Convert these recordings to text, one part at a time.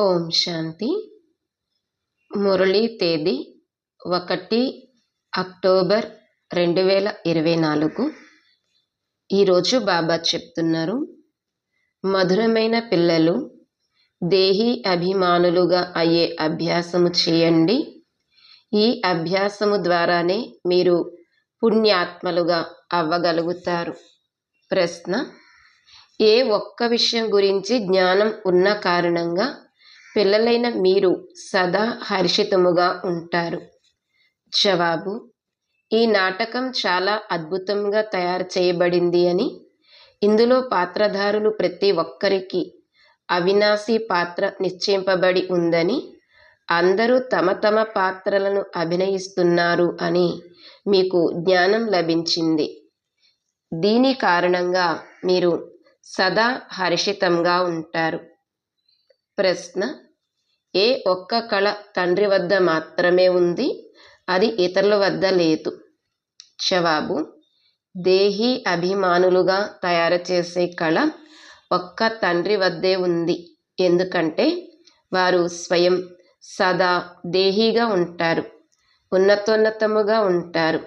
ఓం శాంతి. మురళీ తేదీ ఒకటి అక్టోబర్ రెండు వేల ఇరవై నాలుగు. ఈరోజు బాబా చెప్తున్నారు మధురమైన పిల్లలు దేహీ అభిమానులుగా అయ్యే అభ్యాసము చేయండి. ఈ అభ్యాసము ద్వారానే మీరు పుణ్యాత్మలుగా అవ్వగలుగుతారు. ప్రశ్న ఏ ఒక్క విషయం గురించి జ్ఞానం ఉన్న కారణంగా పిల్లలైన మీరు సదా హర్షితముగా ఉంటారు. జవాబు ఈ నాటకం చాలా అద్భుతంగా తయారు చేయబడింది అని ఇందులో పాత్రధారులు ప్రతి ఒక్కరికి అవినాశి పాత్ర నిశ్చయింపబడి ఉందని అందరూ తమ తమ పాత్రలను అభినయిస్తున్నారు అని మీకు జ్ఞానం లభించింది. దీని కారణంగా మీరు సదా హర్షితంగా ఉంటారు. ప్రశ్న. ఏ ఒక్క కళ తండ్రి వద్ద మాత్రమే ఉంది అది ఇతరుల వద్ద లేదు. జవాబు. దేహీ అభిమానులుగా తయారు చేసే కళ ఒక్క తండ్రి వద్దే ఉంది. ఎందుకంటే వారు స్వయం సదా దేహీగా ఉంటారు ఉన్నతోన్నతముగా ఉంటారు.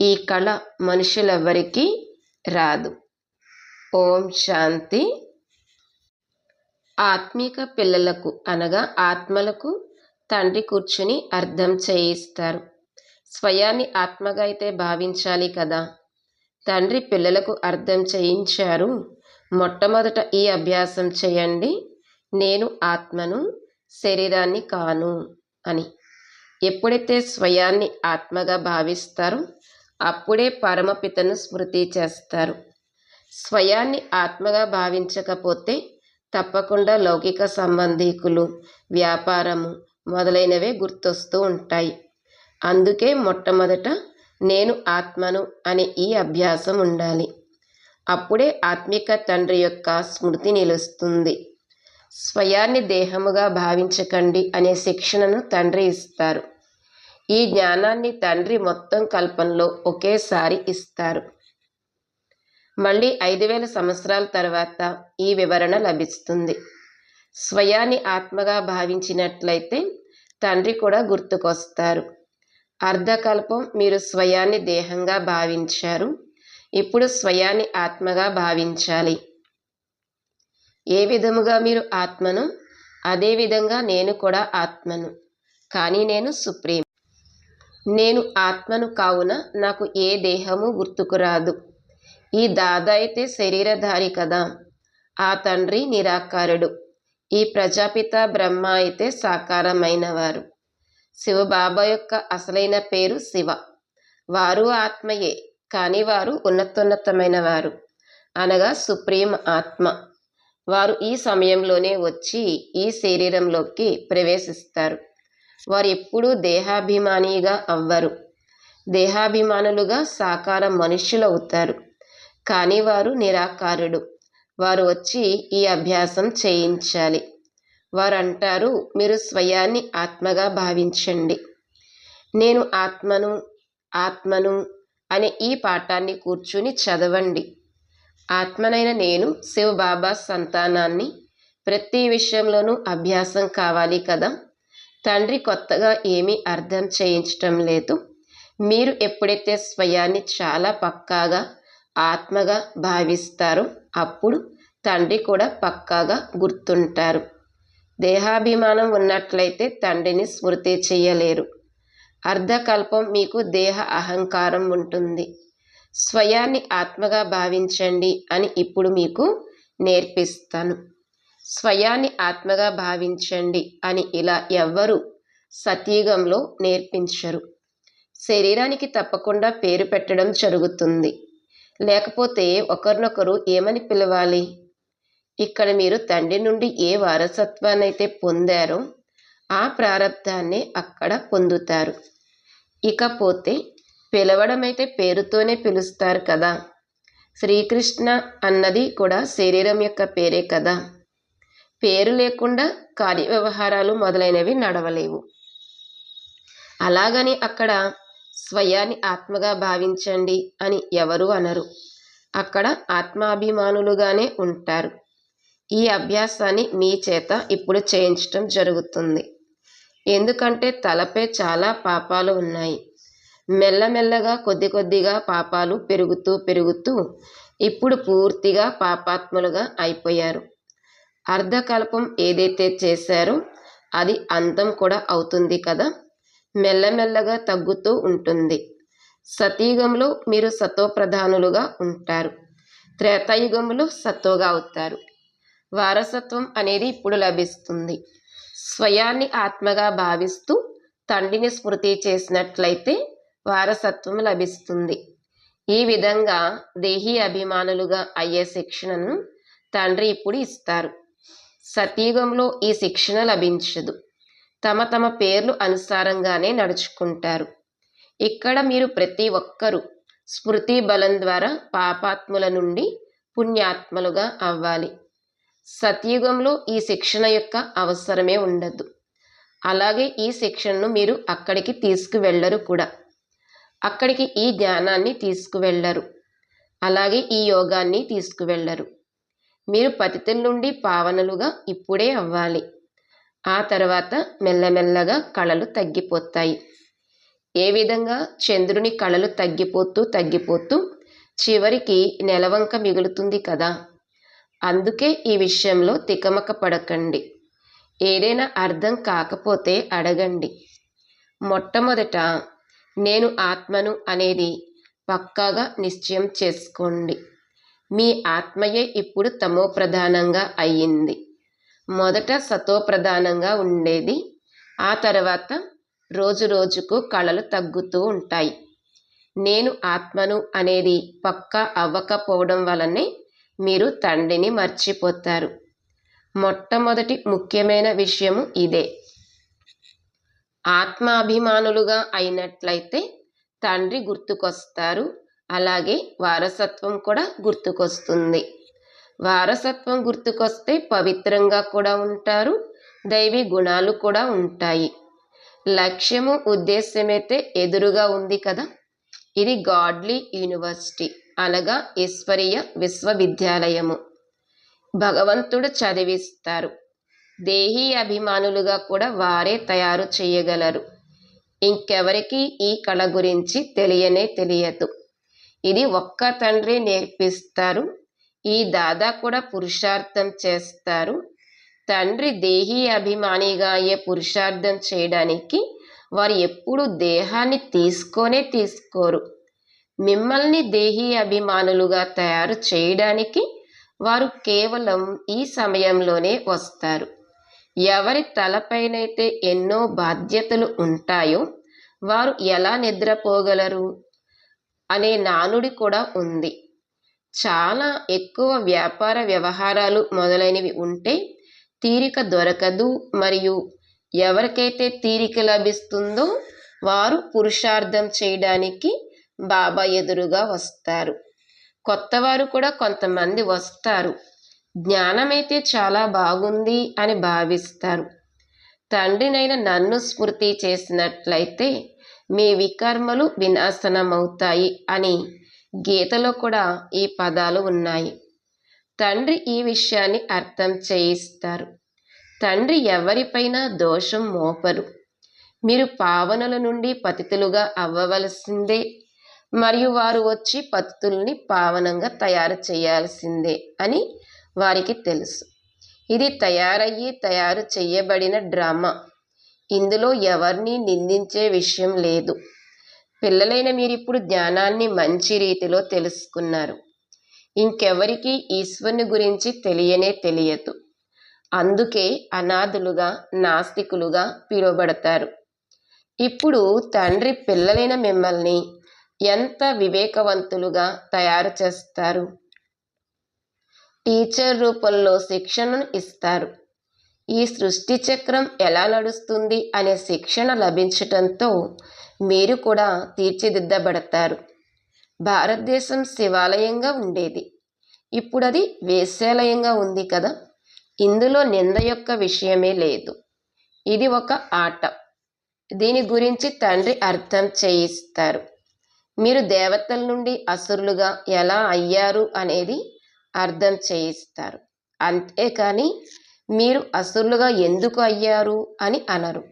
ఈ కళ మనుషులెవ్వరికీ రాదు. ఓం శాంతి. ఆత్మీక పిల్లలకు అనగా ఆత్మలకు తండ్రి కూర్చుని అర్థం చేయిస్తారు. స్వయాన్ని ఆత్మగా అయితే భావించాలి కదా. తండ్రి పిల్లలకు అర్థం చేయించారు. మొట్టమొదట ఈ అభ్యాసం చేయండి. నేను ఆత్మను శరీరాన్ని కాను అని. ఎప్పుడైతే స్వయాన్ని ఆత్మగా భావిస్తారో అప్పుడే పరమపితను స్మృతి చేస్తారు. స్వయాన్ని ఆత్మగా భావించకపోతే తప్పకుండా లౌకిక సంబంధీకులు వ్యాపారము మొదలైనవే గుర్తొస్తూ ఉంటాయి. అందుకే మొట్టమొదట నేను ఆత్మను అనే ఈ అభ్యాసం ఉండాలి. అప్పుడే ఆత్మిక తండ్రి యొక్క స్మృతి నిలుస్తుంది. స్వయాన్ని దేహముగా భావించకండి అనే శిక్షణను తండ్రి ఇస్తారు. ఈ జ్ఞానాన్ని తండ్రి మొత్తం కల్పనలో ఒకేసారి ఇస్తారు. మళ్ళీ ఐదు వేల సంవత్సరాల తర్వాత ఈ వివరణ లభిస్తుంది. స్వయాన్ని ఆత్మగా భావించినట్లయితే తండ్రి కూడా గుర్తుకొస్తారు. అర్ధకల్పం మీరు స్వయాన్ని దేహంగా భావించారు. ఇప్పుడు స్వయాన్ని ఆత్మగా భావించాలి. ఏ విధముగా మీరు ఆత్మను అదే విధంగా నేను కూడా ఆత్మను కానీ నేను సుప్రీం. నేను ఆత్మను కావున నాకు ఏ దేహము గుర్తుకు రాదు. ఈ దాదా అయితే శరీరధారి కదా. ఆ తండ్రి నిరాకారుడు. ఈ ప్రజాపిత బ్రహ్మ అయితే సాకారమైనవారు. శివబాబా యొక్క అసలైన పేరు శివ. వారు ఆత్మయే కానీ వారు ఉన్నతోన్నతమైన వారు అనగా సుప్రీం ఆత్మ. వారు ఈ సమయంలోనే వచ్చి ఈ శరీరంలోకి ప్రవేశిస్తారు. వారు ఎప్పుడూ దేహాభిమానిగా అవ్వరు. దేహాభిమానులుగా సాకార మనుష్యులు అవుతారు. కానీ వారు నిరాకారుడు. వారు వచ్చి ఈ అభ్యాసం చేయించాలి. వారు అంటారు మీరు స్వయాన్ని ఆత్మగా భావించండి. నేను ఆత్మను ఆత్మను అనే ఈ పాఠాన్ని కూర్చుని చదవండి. ఆత్మనైన నేను శివబాబా సంతానాన్ని ప్రతి విషయంలోనూ అభ్యాసం కావాలి కదా? తండ్రి కొత్తగా ఏమీ అర్థం చేయించటం లేదు. మీరు ఎప్పుడైతే స్వయాన్ని చాలా పక్కాగా ఆత్మగా భావిస్తారో. అప్పుడు తండ్రి కూడా పక్కాగా గుర్తుంటారు. దేహాభిమానం ఉన్నట్లయితే తండ్రిని స్మృతి చేయలేరు. అర్ధకల్పం మీకు దేహ అహంకారం ఉంటుంది. స్వయాన్ని ఆత్మగా భావించండి అని ఇప్పుడు మీకు నేర్పిస్తాను. స్వయాన్ని ఆత్మగా భావించండి అని ఇలా ఎవ్వరూ సతీగంలో నేర్పించరు. శరీరానికి తప్పకుండా పేరు పెట్టడం జరుగుతుంది. లేకపోతే ఒకరినొకరు ఏమని పిలవాలి? ఇక్కడ మీరు తండ్రి నుండి ఏ వారసత్వాన్నైతే పొందారో ఆ ప్రారంధాన్ని అక్కడ పొందుతారు. ఇకపోతే పిలవడం అయితే పేరుతోనే పిలుస్తారు కదా. శ్రీకృష్ణ అన్నది కూడా శరీరం యొక్క పేరే కదా. పేరు లేకుండా కార్య వ్యవహారాలు మొదలైనవి నడవలేవు. అలాగని అక్కడ స్వయాన్ని ఆత్మగా భావించండి అని ఎవరు అనరు. అక్కడ ఆత్మాభిమానులుగానే ఉంటారు. ఈ అభ్యాసాన్ని మీ చేత ఇప్పుడు చేయించటం జరుగుతుంది. ఎందుకంటే తలపై చాలా పాపాలు ఉన్నాయి. మెల్లమెల్లగా కొద్ది కొద్దిగా పాపాలు పెరుగుతూ పెరుగుతూ ఇప్పుడు పూర్తిగా పాపాత్ములుగా అయిపోయారు. అర్ధకల్పం ఏదైతే చేశారో అది అంతం కూడా అవుతుంది కదా? మెల్లమెల్లగా తగ్గుతూ ఉంటుంది. సతీయుగంలో మీరు సతోప్రధానులుగా ఉంటారు. త్రేతాయుగంలో సత్వగా అవుతారు. వారసత్వం అనేది ఇప్పుడు లభిస్తుంది. స్వయాన్ని ఆత్మగా భావిస్తూ తండ్రిని స్మృతి చేసినట్లయితే వారసత్వం లభిస్తుంది. ఈ విధంగా దేహీ అభిమానులుగా అయ్యే శిక్షణను తండ్రి ఇప్పుడు ఇస్తారు. సతీయుగంలో ఈ శిక్షణ లభించదు. తమ తమ పేర్లు అనుసారంగానే నడుచుకుంటారు. ఇక్కడ మీరు ప్రతి ఒక్కరూ స్మృతి బలం ద్వారా పాపాత్ముల నుండి పుణ్యాత్మలుగా అవ్వాలి. సత్యుగంలో ఈ శిక్షణ యొక్క అవసరమే ఉండదు. అలాగే ఈ శిక్షణను మీరు అక్కడికి తీసుకువెళ్ళరు కూడా. అక్కడికి ఈ ధ్యానాన్ని తీసుకువెళ్ళరు. అలాగే ఈ యోగాన్ని తీసుకువెళ్ళరు. మీరు పతితుల నుండి పావనలుగా ఇప్పుడే అవ్వాలి. ఆ తర్వాత మెల్లమెల్లగా కళలు తగ్గిపోతాయి. ఏ విధంగా చంద్రుని కళలు తగ్గిపోతూ తగ్గిపోతూ చివరికి నెలవంక మిగులుతుంది కదా. అందుకే ఈ విషయంలో తికమక పడకండి. ఏదైనా అర్థం కాకపోతే అడగండి. మొట్టమొదట నేను ఆత్మను అనేది పక్కాగా నిశ్చయం చేసుకోండి. మీ ఆత్మయే ఇప్పుడు తమో ప్రధానంగా అయ్యింది మొదట సతోప్రధానంగా ఉండేది. ఆ తర్వాత రోజు రోజుకు కళలు తగ్గుతూ ఉంటాయి. నేను ఆత్మను అనేది పక్కా అవ్వకపోవడం వలనే మీరు తండ్రిని మర్చిపోతారు. మొట్టమొదటి ముఖ్యమైన విషయము ఇదే. ఆత్మాభిమానులుగా అయినట్లయితే తండ్రి గుర్తుకొస్తారు. అలాగే వారసత్వం కూడా గుర్తుకొస్తుంది. వారసత్వం గుర్తుకొస్తే పవిత్రంగా కూడా ఉంటారు దైవీ గుణాలు కూడా ఉంటాయి. లక్ష్యము ఉద్దేశ్యమైతే ఎదురుగా ఉంది కదా? ఇది గాడ్లీ యూనివర్సిటీ అనగా ఈశ్వరీయ విశ్వవిద్యాలయము. భగవంతుడు చదివిస్తారు. దేహీ అభిమానులుగా కూడా వారే తయారు చేయగలరు. ఇంకెవరికి ఈ కళ గురించి తెలియనే తెలియదు. ఇది ఒక్క తండ్రి నేర్పిస్తారు ఈ దాదా కూడా పురుషార్థం చేస్తారు. తండ్రి దేహీ అభిమానిగా అయ్యే పురుషార్థం చేయడానికి వారు ఎప్పుడు దేహాన్ని తీసుకొనే తీసుకోరు. మిమ్మల్ని దేహీ అభిమానులుగా తయారు చేయడానికి వారు కేవలం ఈ సమయంలోనే వస్తారు. ఎవరి తలపైనైతే ఎన్నో బాధ్యతలు ఉంటాయో వారు ఎలా నిద్రపోగలరు అనే నానుడి కూడా ఉంది. చాలా ఎక్కువ వ్యాపార వ్యవహారాలు మొదలైనవి ఉంటే తీరిక దొరకదు. మరియు ఎవరికైతే తీరిక లభిస్తుందో వారు పురుషార్థం చేయడానికి బాబా ఎదురుగా వస్తారు. కొత్తవారు కూడా కొంతమంది వస్తారు. జ్ఞానమైతే చాలా బాగుంది అని భావిస్తారు. తండ్రినైన నన్ను స్మృతి చేసినట్లయితే మీ వికర్మలు వినాశనమవుతాయి అని గీతలో కూడా ఈ పదాలు ఉన్నాయి. తండ్రి ఈ విషయాన్ని అర్థం చేయిస్తారు. తండ్రి ఎవరిపైన దోషం మోపరు. మీరు పావనుల నుండి పతితులుగా అవ్వవలసిందే. మరియు వారు వచ్చి పతితుల్ని పావనంగా తయారు చేయాల్సిందే అని వారికి తెలుసు. ఇది తయారయ్యి తయారు చేయబడిన డ్రామా. ఇందులో ఎవరిని నిందించే విషయం లేదు. పిల్లలైన మీరు ఇప్పుడు ధ్యానాన్ని మంచి రీతిలో తెలుసుకున్నారు. ఇంకెవరికి ఈశ్వరుని గురించి తెలియనే తెలియదు. అందుకే అనాథులుగా నాస్తికులుగా పిలువబడతారు. ఇప్పుడు తండ్రి పిల్లలైన మిమ్మల్ని ఎంత వివేకవంతులుగా తయారు చేస్తారు? టీచర్ రూపంలో శిక్షణను ఇస్తారు. ఈ సృష్టి చక్రం ఎలా నడుస్తుంది అనే శిక్షణ లభించటంతో మీరు కూడా తీర్చిదిద్దబడతారు. భారతదేశం శివాలయంగా ఉండేది. ఇప్పుడు అది వేశ్యాలయంగా ఉంది కదా. ఇందులో నింద యొక్క విషయమే లేదు. ఇది ఒక ఆట. దీని గురించి తండ్రి అర్థం చేయిస్తారు. మీరు దేవతల నుండి అసురులుగా ఎలా అయ్యారు అనేది అర్థం చేయిస్తారు. అంతేకాని మీరు అసురులుగా ఎందుకు అయ్యారు అని అనరు.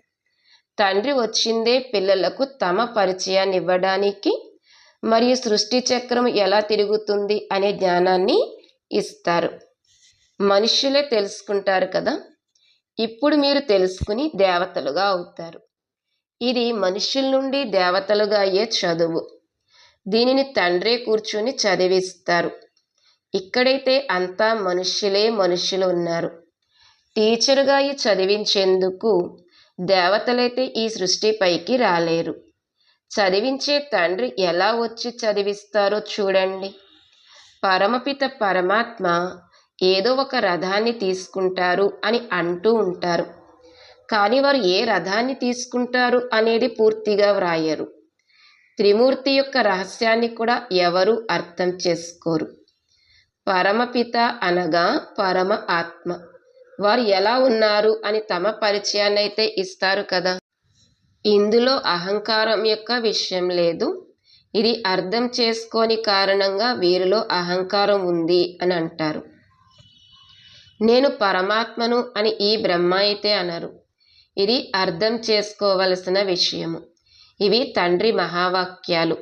తండ్రి వచ్చిందే పిల్లలకు తమ పరిచయాన్ని ఇవ్వడానికి మరియు సృష్టి చక్రం ఎలా తిరుగుతుంది అనే జ్ఞానాన్ని ఇస్తారు. మనుషులే తెలుసుకుంటారు కదా? ఇప్పుడు మీరు తెలుసుకుని దేవతలుగా అవుతారు. ఇది మనుషుల నుండి దేవతలుగా అయ్యే చదువు. దీనిని తండ్రే కూర్చొని చదివిస్తారు. ఇక్కడైతే అంతా మనుష్యులే మనుషులు ఉన్నారు. టీచరుగా చదివించేందుకు దేవతలైతే ఈ సృష్టిపైకి రాలేరు. చదివించే తండ్రి ఎలా వచ్చి చదివిస్తారో చూడండి. పరమపిత పరమాత్మ ఏదో ఒక రథాన్ని తీసుకుంటారు అని అంటూ ఉంటారు. కానీ వారు ఏ రథాన్ని తీసుకుంటారు అనేది పూర్తిగా వ్రాయరు. త్రిమూర్తి యొక్క రహస్యాన్ని కూడా ఎవరు అర్థం చేసుకోరు. పరమపిత అనగా పరమ ఆత్మ వారు ఎలా ఉన్నారు అని తమ పరిచయాన్ని అయితే ఇస్తారు కదా. ఇందులో అహంకారం యొక్క విషయం లేదు. ఇది అర్థం చేసుకోని కారణంగా వీరిలో అహంకారం ఉంది అని అంటారు. నేను పరమాత్మను అని ఈ బ్రహ్మ అయితే అనరు. ఇది అర్థం చేసుకోవలసిన విషయము. ఇవి తండ్రి మహావాక్యాలు.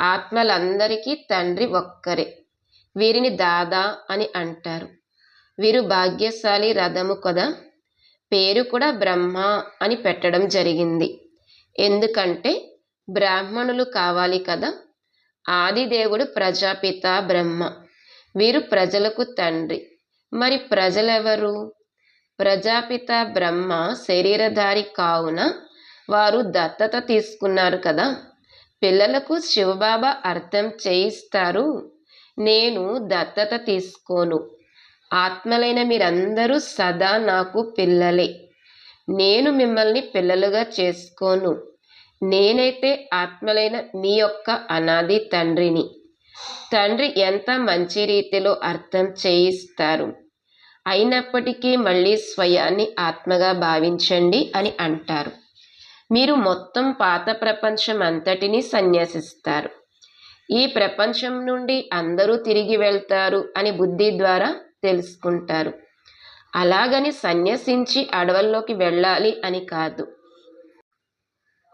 ఆత్మలందరికీ తండ్రి ఒక్కరే. వీరిని దాదా అని అంటారు. వీరు భాగ్యశాలి రథము కదా పేరు కూడా బ్రహ్మ అని పెట్టడం జరిగింది. ఎందుకంటే బ్రాహ్మణులు కావాలి కదా ఆదిదేవుడు ప్రజాపిత బ్రహ్మ. వీరు ప్రజలకు తండ్రి. మరి ప్రజలెవరు? ప్రజాపిత బ్రహ్మ శరీరధారి కావున వారు దత్తత తీసుకున్నారు కదా. పిల్లలకు శివబాబా అర్థం చేయిస్తారు నేను దత్తత తీసుకోను. ఆత్మలైన మీరందరూ సదా నాకు పిల్లలే. నేను మిమ్మల్ని పిల్లలుగా చేసుకోను. నేనైతే ఆత్మలైన మీ యొక్క అనాది తండ్రిని. తండ్రి ఎంత మంచి రీతిలో అర్థం చేయిస్తారు. అయినప్పటికీ మళ్ళీ స్వయాన్ని ఆత్మగా భావించండి అని అంటారు. మీరు మొత్తం పాత ప్రపంచం అంతటిని సన్యాసిస్తారు. ఈ ప్రపంచం నుండి అందరూ తిరిగి వెళ్తారు అని బుద్ధి ద్వారా తెలుసుకుంటారు. అలాగని సన్యసించి అడవుల్లోకి వెళ్ళాలి అని కాదు.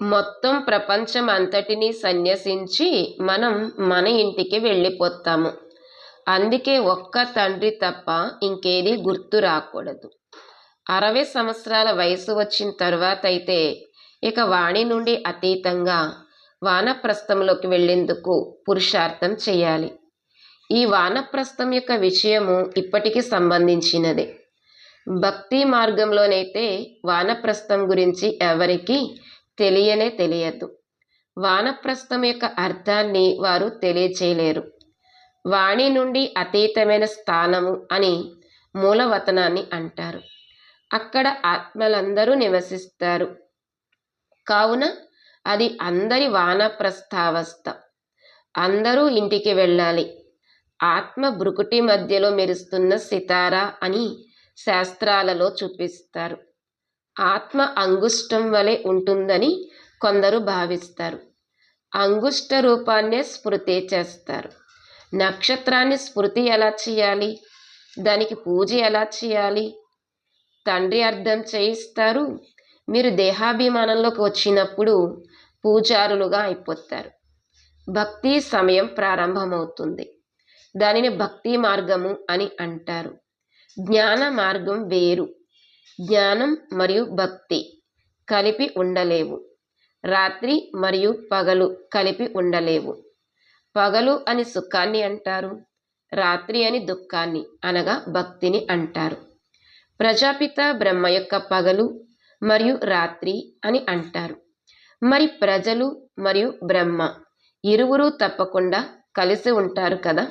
మొత్తం ప్రపంచం అంతటినీ సన్యసించి మనం మన ఇంటికి వెళ్ళిపోతాము. అందుకే ఒక్క తండ్రి తప్ప ఇంకేది గుర్తు రాకూడదు. అరవై సంవత్సరాల వయసు వచ్చిన తర్వాత అయితే ఇక వాణి నుండి అతీతంగా వానప్రస్థంలోకి వెళ్ళేందుకు పురుషార్థం చేయాలి. ఈ వానప్రస్థం యొక్క విషయము ఇప్పటికి సంబంధించినదే. భక్తి మార్గంలోనైతే వానప్రస్థం గురించి ఎవరికి తెలియనే తెలియదు. వానప్రస్థం యొక్క అర్థాన్ని వారు తెలియచేయలేరు. వాణి నుండి అతీతమైన స్థానము అని మూలవతనాన్ని అంటారు. అక్కడ ఆత్మలందరూ నివసిస్తారు. కావున అది అందరి వానప్రస్థావస్థ. అందరూ ఇంటికి వెళ్ళాలి. ఆత్మ బ్రుకుటి మధ్యలో మెరుస్తున్న సితారా అని శాస్త్రాలలో చూపిస్తారు. ఆత్మ అంగుష్టం వలె ఉంటుందని కొందరు భావిస్తారు. అంగుష్ట రూపాన్నే స్మృతి చేస్తారు. నక్షత్రాన్ని స్మృతి ఎలా చేయాలి? దానికి పూజ ఎలా చేయాలి? తండ్రి అర్థం చేయిస్తారు. మీరు దేహాభిమానంలోకి వచ్చినప్పుడు పూజారులుగా అయిపోతారు. భక్తి సమయం ప్రారంభమవుతుంది. దానిని భక్తి మార్గము అని అంటారు. జ్ఞాన మార్గం వేరు. జ్ఞానం మరియు భక్తి కలిపి ఉండలేవు. రాత్రి మరియు పగలు కలిపి ఉండలేవు. పగలు అని సుఖాన్ని అంటారు. రాత్రి అని దుఃఖాన్ని అనగా భక్తిని అంటారు. ప్రజాపిత బ్రహ్మ యొక్క పగలు మరియు రాత్రి అని అంటారు. మరి ప్రజలు మరియు బ్రహ్మ ఇరువురు తప్పకుండా కలిసి ఉంటారు కదా?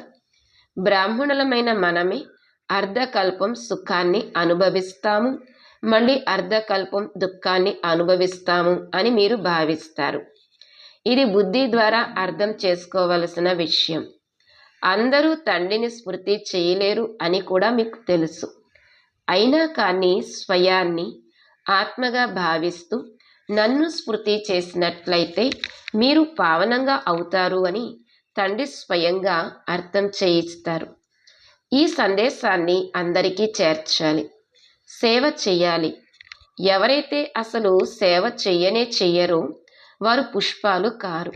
బ్రాహ్మణులమైన మనమే అర్ధకల్పం సుఖాన్ని అనుభవిస్తాము. మళ్ళీ అర్ధకల్పం దుఃఖాన్ని అనుభవిస్తాము అని మీరు భావిస్తారు. ఇది బుద్ధి ద్వారా అర్థం చేసుకోవలసిన విషయం. అందరూ తండ్రిని స్మృతి చేయలేరు అని కూడా మీకు తెలుసు. అయినా కానీ స్వయాన్ని ఆత్మగా భావిస్తూ నన్ను స్మృతి చేసినట్లయితే మీరు పావనంగా అవుతారు అని తండ్రి స్వయంగా అర్థం చేయిస్తారు. ఈ సందేశాన్ని అందరికీ చేర్చాలి. సేవ చేయాలి. ఎవరైతే అసలు సేవ చెయ్యనే చెయ్యరో వారు పుష్పాలు కారు.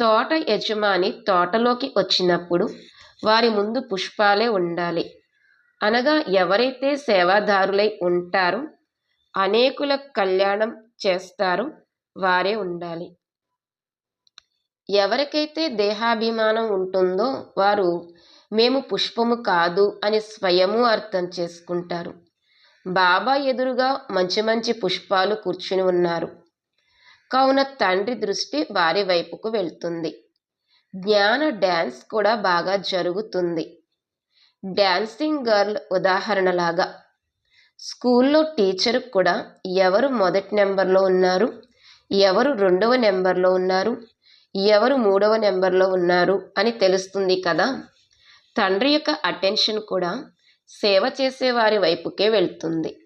తోట యజమాని తోటలోకి వచ్చినప్పుడు వారి ముందు పుష్పాలే ఉండాలి. అనగా ఎవరైతే సేవాదారులై ఉంటారో అనేకుల కళ్యాణం చేస్తారో వారే ఉండాలి. ఎవరికైతే దేహాభిమానం ఉంటుందో వారు మేము పుష్పము కాదు అని స్వయము అర్థం చేసుకుంటారు. బాబా ఎదురుగా మంచి మంచి పుష్పాలు కూర్చుని ఉన్నారు. కావున తండ్రి దృష్టి వారి వైపుకు వెళ్తుంది. జ్ఞాన డ్యాన్స్ కూడా బాగా జరుగుతుంది. డ్యాన్సింగ్ గర్ల్ ఉదాహరణలాగా స్కూల్లో టీచర్ కూడా ఎవరు మొదటి నెంబర్లో ఉన్నారు? ఎవరు రెండవ నెంబర్లో ఉన్నారు? ఎవరు మూడవ నెంబర్లో ఉన్నారు అని తెలుస్తుంది కదా? తండ్రి యొక్క అటెన్షన్ కూడా సేవ చేసే వారి వైపుకే వెళ్తుంది.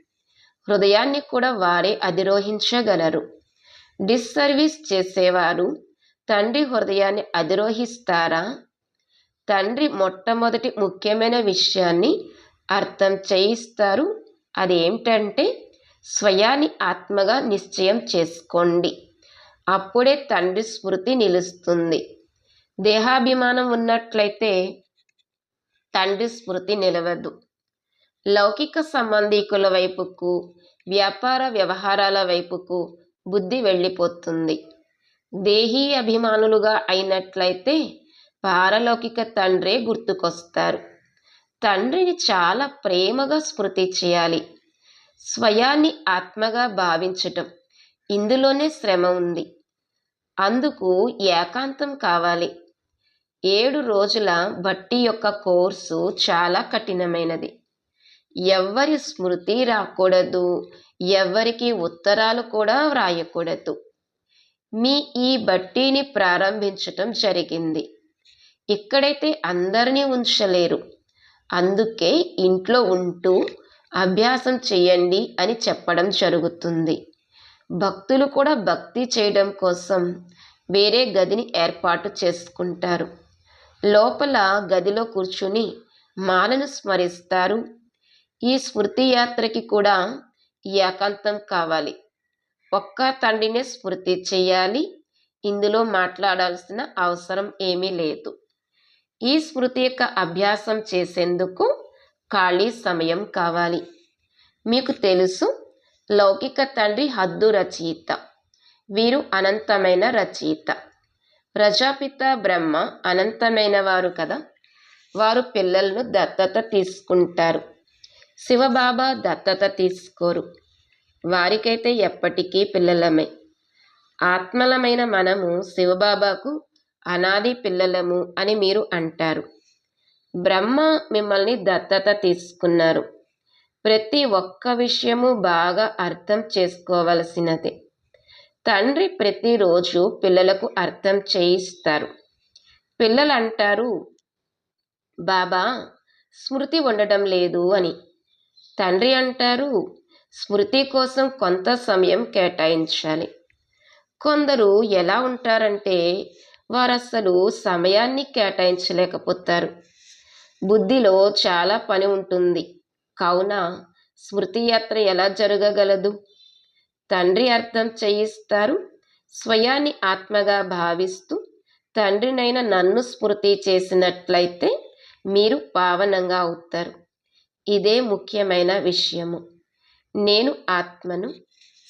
హృదయాన్ని కూడా వారే అధిరోహించగలరు. డిస్సర్వీస్ చేసేవారు తండ్రి హృదయాన్ని అధిరోహిస్తారా? తండ్రి మొట్టమొదటి ముఖ్యమైన విషయాన్ని అర్థం చేయిస్తారు. అదేమిటంటే స్వయాన్ని ఆత్మగా నిశ్చయం చేసుకోండి. అప్పుడే తండ్రి స్మృతి నిలుస్తుంది. దేహాభిమానం ఉన్నట్లయితే తండ్రి స్మృతి నిలవదు. లౌకిక సంబంధీకుల వైపుకు వ్యాపార వ్యవహారాల వైపుకు బుద్ధి వెళ్ళిపోతుంది. దేహీ అభిమానులుగా అయినట్లయితే పారలౌకిక తండ్రే గుర్తుకొస్తారు. తండ్రిని చాలా ప్రేమగా స్మృతి చేయాలి. స్వయాన్ని ఆత్మగా భావించటం ఇందులోనే శ్రమ ఉంది. అందుకు ఏకాంతం కావాలి. ఏడు రోజుల బట్టి యొక్క కోర్సు చాలా కఠినమైనది. ఎవ్వరి స్మృతి రాకూడదు ఎవ్వరికి ఉత్తరాలు కూడా వ్రాయకూడదు. మీ ఈ బట్టీని ప్రారంభించటం జరిగింది. ఇక్కడైతే అందరినీ ఉంచలేరు. అందుకే ఇంట్లో ఉంటూ అభ్యాసం చేయండి అని చెప్పడం జరుగుతుంది. భక్తులు కూడా భక్తి చేయడం కోసం వేరే గదిని ఏర్పాటు చేసుకుంటారు. లోపల గదిలో కూర్చుని మాలను స్మరిస్తారు. ఈ స్మృతి యాత్రకి కూడా ఏకాంతం కావాలి. ఒక్క తండ్రినే స్మృతి చేయాలి. ఇందులో మాట్లాడాల్సిన అవసరం ఏమీ లేదు. ఈ స్మృతి యొక్క అభ్యాసం చేసేందుకు ఖాళీ సమయం కావాలి. మీకు తెలుసు లౌకిక తండ్రి హద్దు రచయిత. వీరు అనంతమైన రచయిత. ప్రజాపిత బ్రహ్మ అనంతమైన వారు కదా. వారు పిల్లలను దత్తత తీసుకుంటారు. శివబాబా దత్తత తీసుకోరు. వారికైతే ఎప్పటికీ పిల్లలమే. ఆత్మలమైన మనము శివబాబాకు అనాది పిల్లలము అని మీరు అంటారు. బ్రహ్మ మిమ్మల్ని దత్తత తీసుకున్నారు. ప్రతి ఒక్క విషయము బాగా అర్థం చేసుకోవలసినదే. తండ్రి ప్రతిరోజు పిల్లలకు అర్థం చేయిస్తారు. పిల్లలు అంటారు బాబా స్మృతి ఉండడం లేదు అని. తండ్రి అంటారు స్మృతి కోసం కొంత సమయం కేటాయించాలి కొందరు ఎలా ఉంటారంటే వారు అసలు సమయాన్ని కేటాయించలేకపోతారు. బుద్ధిలో చాలా పని ఉంటుంది. కావున స్మృతి యాత్ర ఎలా జరగగలదు? తండ్రి అర్థం చేయిస్తారు. స్వయాన్ని ఆత్మగా భావిస్తూ తండ్రినైన నన్ను స్మృతి చేసినట్లయితే మీరు పావనంగా అవుతారు. ఇదే ముఖ్యమైన విషయము. నేను ఆత్మను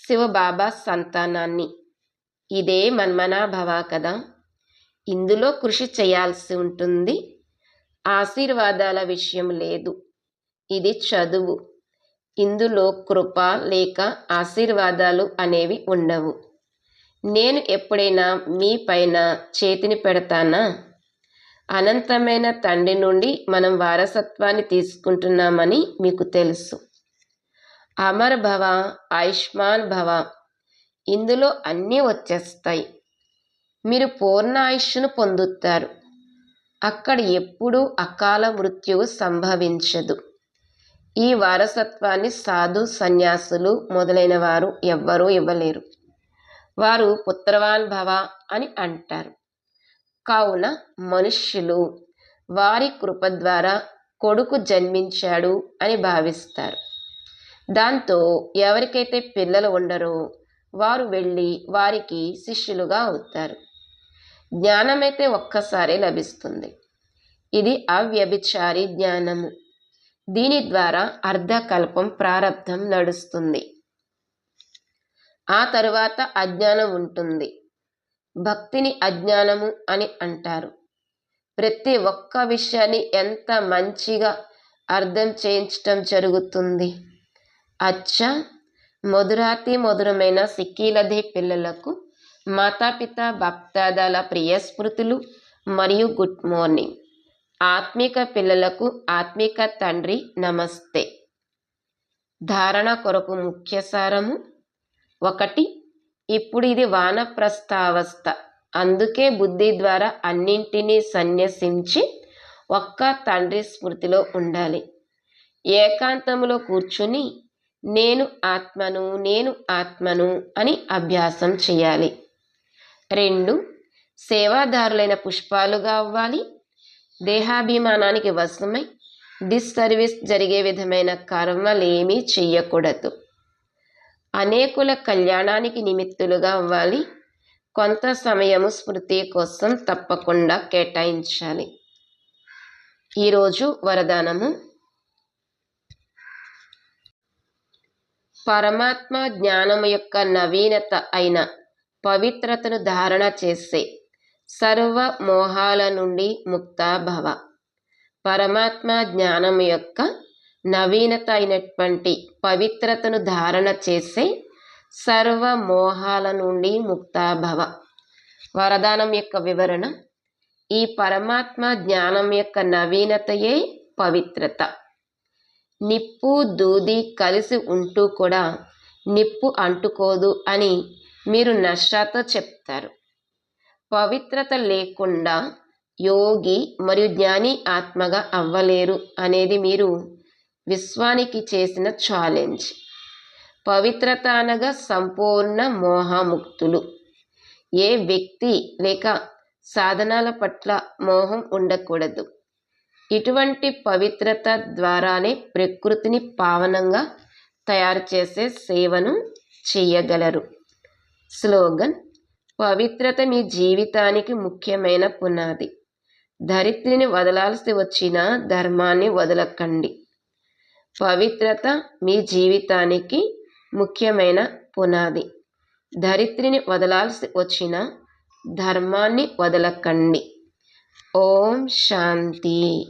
శివబాబా సంతానాన్ని. ఇదే మన్మనాభవ కదా. ఇందులో కృషి చేయాల్సి ఉంటుంది. ఆశీర్వాదాల విషయం లేదు. ఇది చదువు. ఇందులో కృప లేక ఆశీర్వాదాలు అనేవి ఉండవు. నేను ఎప్పుడైనా మీ పైన చేతిని పెడతానా? అనంతమైన తండ్రి నుండి మనం వారసత్వాన్ని తీసుకుంటున్నామని మీకు తెలుసు. అమర్ భవ ఆయుష్మాన్ భవ ఇందులో అన్నీ వచ్చేస్తాయి. మీరు పూర్ణ ఆయుష్ను పొందుతారు. అక్కడ ఎప్పుడూ అకాల మృత్యువు సంభవించదు. ఈ వారసత్వాన్ని సాధు సన్యాసులు మొదలైన వారు ఎవ్వరూ ఇవ్వలేరు. వారు పుత్రవాన్ భవ అని అంటారు. కావున మనుష్యులు వారి కృప ద్వారా కొడుకు జన్మించాడు అని భావిస్తారు. దాంతో ఎవరికైతే పిల్లలు ఉండరో వారు వెళ్ళి వారికి శిష్యులుగా అవుతారు. జ్ఞానమైతే ఒక్కసారి లభిస్తుంది. ఇది అవ్యభిచారి జ్ఞానము. దీని ద్వారా అర్ధకల్పం ప్రారంధం నడుస్తుంది. ఆ తరువాత అజ్ఞానం ఉంటుంది. భక్తిని అజ్ఞానము అని అంటారు. ప్రతి ఒక్క విషయాన్ని ఎంత మంచిగా అర్థం చేయించటం జరుగుతుంది? అచ్చ! మధురాతి మధురమైన సిక్కీలదే పిల్లలకు మాతాపిత భక్తాదాల ప్రియ స్మృతులు మరియు గుడ్ మార్నింగ్. ఆత్మిక పిల్లలకు ఆత్మిక తండ్రి నమస్తే. ధారణ కొరకు ముఖ్య సారము ఒకటి ఇప్పుడు ఇది వానప్రస్థావస్థ అందుకే బుద్ధి ద్వారా అన్నింటినీ సన్యసించి ఒక్క తండ్రి స్మృతిలో ఉండాలి. ఏకాంతంలో కూర్చుని నేను ఆత్మను నేను ఆత్మను అని అభ్యాసం చేయాలి. రెండు సేవాదారులైన పుష్పాలుగా అవ్వాలి. దేహాభిమానానికి వశమై డిస్సర్వీస్ జరిగే విధమైన కర్మలేమీ చెయ్యకూడదు. అనేకుల కళ్యాణానికి నిమిత్తులుగా అవ్వాలి. కొంత సమయము స్మృతి కోసం తప్పకుండా కేటాయించాలి. ఈరోజు వరదానము. పరమాత్మ జ్ఞానము యొక్క నవీనత అయిన పవిత్రతను ధారణ చేసే సర్వ మోహాల నుండి ముక్తాభవ. పరమాత్మ జ్ఞానం యొక్క నవీనత అయినటువంటి పవిత్రతను ధారణ చేసే సర్వ మోహాల నుండి ముక్తాభవ. వరదానం యొక్క వివరణ ఈ పరమాత్మ జ్ఞానం యొక్క నవీనతయే పవిత్రత. నిప్పు దూది కలిసి ఉంటూ కూడా నిప్పు అంటుకోదు అని మీరు నష్టాతో చెప్తారు. పవిత్రత లేకుండా యోగి మరియు జ్ఞాని ఆత్మగా అవ్వలేరు అనేది మీరు విశ్వానికి చేసిన ఛాలెంజ్ పవిత్రత అనగా సంపూర్ణ మోహముక్తులు. ఏ వ్యక్తి లేక సాధనాల పట్ల మోహం ఉండకూడదు. ఇటువంటి పవిత్రత ద్వారానే ప్రకృతిని పావనంగా తయారు చేసే సేవను చేయగలరు. స్లోగన్ పవిత్రత మీ జీవితానికి ముఖ్యమైన పునాది. ధరిత్రిని వదలాల్సి వచ్చిన ధర్మాన్ని వదలకండి. పవిత్రత మీ జీవితానికి ముఖ్యమైన పునాది. ధరిత్రిని వదలాల్సి వచ్చిన ధర్మాన్ని వదలకండి. ఓం శాంతి.